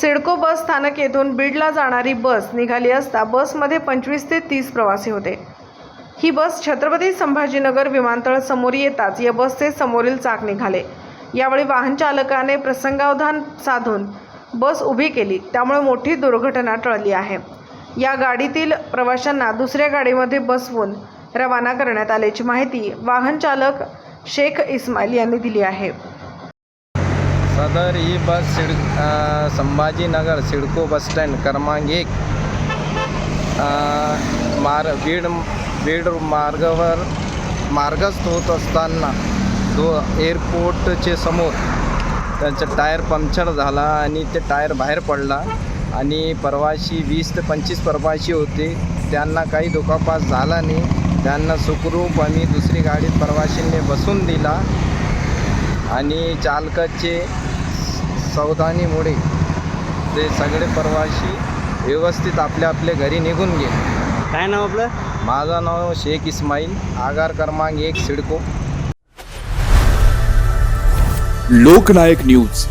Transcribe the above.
सिडको बस स्थानक येथून बीडला जाणारी बस निघाली असता बसमध्ये पंचवीस ते तीस प्रवासी होते. ही बस छत्रपती संभाजीनगर विमानतळ समोर येताच या बसचे समोरील चाक निघाले. यावेळी वाहन चालकाने प्रसंगावधान साधून बस उभी केली. त्यामुळे मोठी दुर्घटना टळली आहे. या गाडीतील प्रवाशांना दुसऱ्या गाडीमध्ये बसवून रवाना करण्यात आल्याची माहिती वाहन चालक शेख इस्माईल यांनी दिली आहे. सदर ही बस सिड संभाजीनगर सिडको बस स्टँड क्रमांक एक. मार बीड बीड मार्गावर मार्गस्थ होत असताना दो एअरपोर्टचे समोर त्यांचा टायर पंक्चर झाला आणि ते टायर बाहेर पडला आणि प्रवासी वीस ते पंचवीस प्रवासी होते. त्यांना काही दुखापास झाला नाही. त्यांना सुखरूप आम्ही दुसरी गाडीत प्रवाशींनी बसून दिला. आणि चालकाचे सावधानीमुळे ते सगळे प्रवासी व्यवस्थित आपल्या आपल्या घरी निघून गेले. काय नाव आपलं? माझं नाव शेख इस्माईल. आगार क्रमांक एक सिडको. लोकनायक न्यूज.